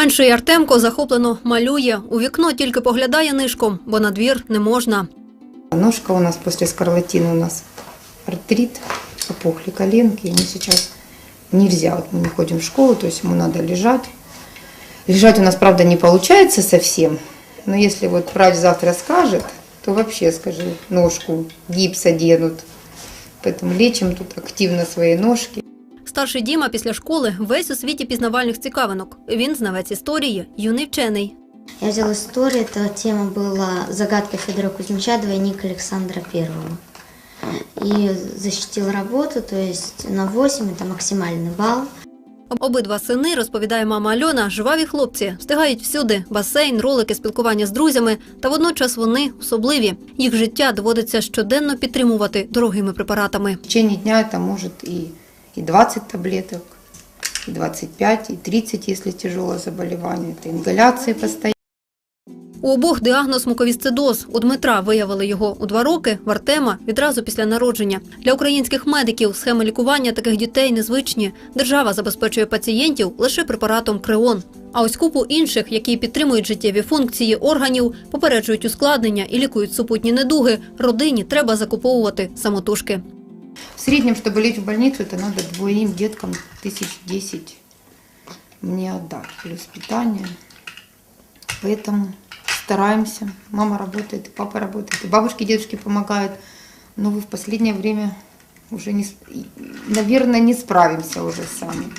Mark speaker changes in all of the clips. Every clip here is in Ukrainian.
Speaker 1: Менший Артемко захоплено малює. У вікно тільки поглядає нишком, бо на двір не можна.
Speaker 2: Ножка у нас после скарлатины у нас артрит, опухли коленки. Ему сейчас нельзя, вот мы не ходим в школу, то есть ему надо лежать. Лежать у нас, правда, не получается совсем, но если вот врач завтра скажет, то вообще, скажи, ножку гипс оденут. Поэтому лечим тут активно свои ножки.
Speaker 1: Старший Діма після школи весь у світі пізнавальних цікавинок. Він знавець історії, юний вчений.
Speaker 3: Я взял историю, эта тема была «Загадка Федора Кузьмича. Двойник Александра Первого». И защитил работу, то есть на 8 это максимальный балл.
Speaker 1: Обидва сини, розповідає мама Альона, жваві хлопці, встигають всюди басейн, ролики, спілкування з друзями. Та водночас вони особливі. Їх життя доводиться щоденно підтримувати дорогими препаратами.
Speaker 2: В течение дня это может и, и 20 таблеток, и 25, и 30, если тяжелое заболевание. Это ингаляции постоянно.
Speaker 1: У обох діагноз муковісцидоз. У Дмитра виявили його у два роки, в Артема відразу після народження. Для українських медиків схеми лікування таких дітей незвичні. Держава забезпечує пацієнтів лише препаратом Креон. А ось купу інших, які підтримують життєві функції органів, попереджують ускладнення і лікують супутні недуги, родині треба закуповувати самотужки.
Speaker 2: В среднем, чтобы лечь в больницу, это надо двоим деткам тысяч десять мне отдать, плюс питание. Поэтому стараемся. Мама работает, и папа работает, и бабушки, и дедушки помогают. Но вы в последнее время уже, не, наверное, не справимся уже сами.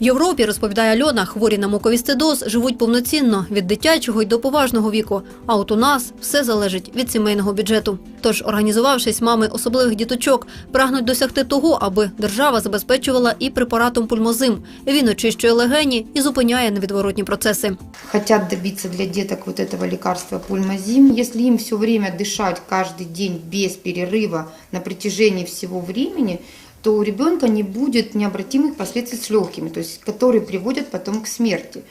Speaker 1: В Європі, розповідає Альона, хворі на муковісцидоз живуть повноцінно від дитячого й до поважного віку. А от у нас все залежить від сімейного бюджету. Тож, організувавшись, мами особливих діточок прагнуть досягти того, аби держава забезпечувала і препаратом пульмозим. Він очищує легені і зупиняє невідворотні процеси.
Speaker 2: Хотят добиться для деток вот этого лекарства пульмазим. Если им все время дышать каждый день без перерыва на протяжении всего времени, то у ребенка не будет необратимых последствий с легкими, то есть которые приводят потом к смерти.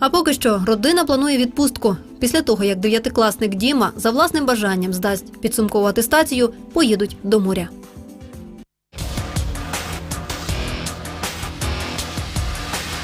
Speaker 1: А поки що родина планує відпустку. Після того, як дев'ятикласник Діма за власним бажанням здасть підсумкову атестацію, поїдуть до моря.